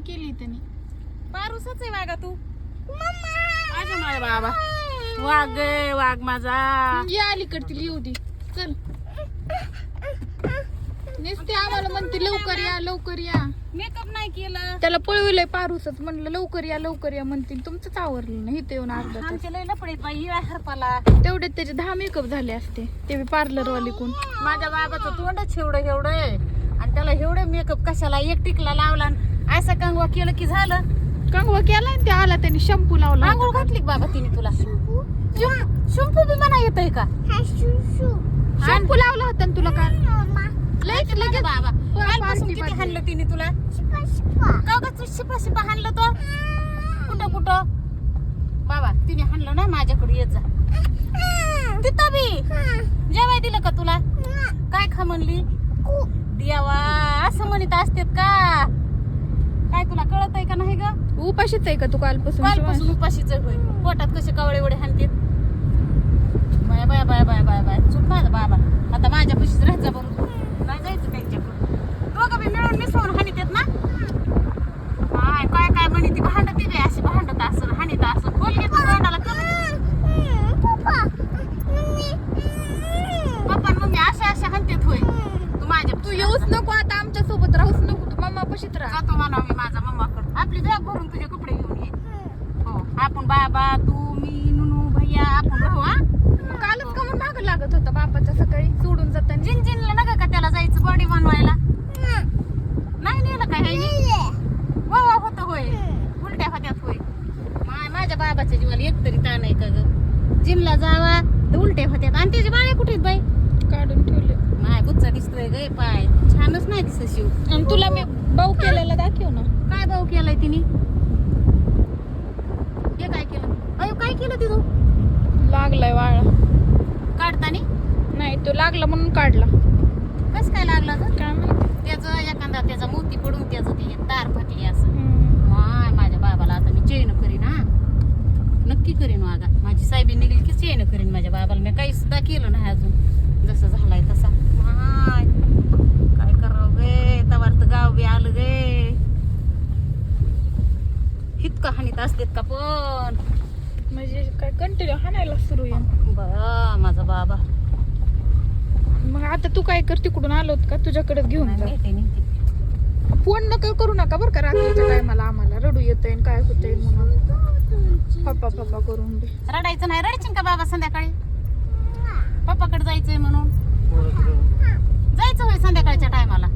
केली त्यांनी. पारूसच आहे वागा तू. माझ्या बाबा. वाघ गे, वाघ माझा. या अलीकडे तिला येऊ दे. चल. नुसते आम्हाला म्हणते लवकर या लवकर या. मेकअप नाही केलं. त्याला पळविलंय पारूसच. म्हणलं लवकर या लवकर या म्हणते. तुमचंच आवरलं नाही इथे येऊन अर्धा तास. आमचे लय लपडे बाई हिरा हरपाला. तेवढे त्याचे दहा मेकअप झाले असते. ते बी पार्लर वाली कोण. माझ्या बाबाचं तोंडच एवढं एवढं आहे. आणि त्याला एवढे मेकअप कशाला? एक टिकला लावला आणि असा कंगवा केलं की झालं? कंगवा केला आणि ते आला त्याने शॅम्पू लावला आंघोळ घातली का बाबा तिने तुला? शंपू? बी म्हणा येतय का? शॅम्पू लावला होता ना तुला काल. लगेच लगेच बाबा. कालपासून किती. हाणलं तिने तुला? का ग तू शिपा शिपा हाणलं तो? कुठं कुठं? बाबा तिने हाणलं ना माझ्याकडे येत जा. तिथं बी. जेवाय दिलं का तुला? काय खा म्हणली? देवा असं म्हणत असतेत का काय तुला कळत आहे का नाही ग उपाशीच आहे का तू कालपासून? कालपासून उपाशीच होय. पोटात कसे कवळे एवढे हाणतेत? Bye bye bye bye bye bye. चुप माझा बाबा. आता माझ्या पशीच राहायचा जा बरोबर नाही जायचं त्यांच्याकडं दोघं बी मिळून मिसळून हाणीत ना? काय काय म्हणे ती भांडत ती अशी भांडत असं हाणीत असं बोल घे तू तोंडाला पप्पा मम्मी अशा अशा हाणतेत होय तू माझ्या तू येऊच नको आता आमच्यासोबत राहूच नको तू मम्मा पशीत राहा जातो म्हणा मी माझा मम्माकडं आपली बॅग भरून तुझे कपडे घेऊन ये हो आपण बाबा तू मी नुनू भैया आपण राहू हा? कालच का माग लागत होता बापाच्या सकाळी? सोडून जाताना जिन जिनला नका का त्याला जायचं बॉडी बनवायला? नाही नेलं काय वा होतं होय. उलट्या होत्यात होय. माझ्या बाबाच्या जीवाला एक तरी ताण आहे का ग? जिमला जावा तर उलट्या होत्यात. आणि त्याचे बाळे कुठे बाई? काढून ठेवले. माय बुच्चा दिसतोय गे पाय. छानच नाही दिसत शिव. आणि तुला मी बाऊ केलेला दाखव ना. काय भाऊ केलाय तिने हे काय केलं अयो काय केलं तिथू? लागलाय वाळा. काढतानी? नाही तो लागला म्हणून काढला. कस काय लागलं ग काय माहिती. त्याचं एखादा त्याचा मोती पडून त्याचं ते तार फाटली असं. हम्म. माय माझ्या बाबाला आता मी चेन करीन हा. नक्की करीन वागा माझी साहेबी निघली की चेन करीन माझ्या बाबाला. मी काही सुद्धा केलं नाही अजून. जसं झालाय तसा. माय काय करावं गे? तवार तर गाव बी आलं गे. हितका हानीत असतेत का पण? म्हणजे काय कंटिन्यू हाणायला सुरू आहे. बा माझा बाबा. मग आता तू काय कर तिकडून आलोत का? तुझ्याकडेच घेऊन जा. नेते नेते. फोन नका करू नका बरं का रात्रीच्या टायमाला आम्हाला. रडू येतंय आणि काय होतंय म्हणून. पप्पा पप्पा करून दे. रडायचं नाही. रडायचं का बाबा संध्याकाळी? पप्पाकडे जायचंय म्हणून. जायचं होय संध्याकाळच्या टायमाला.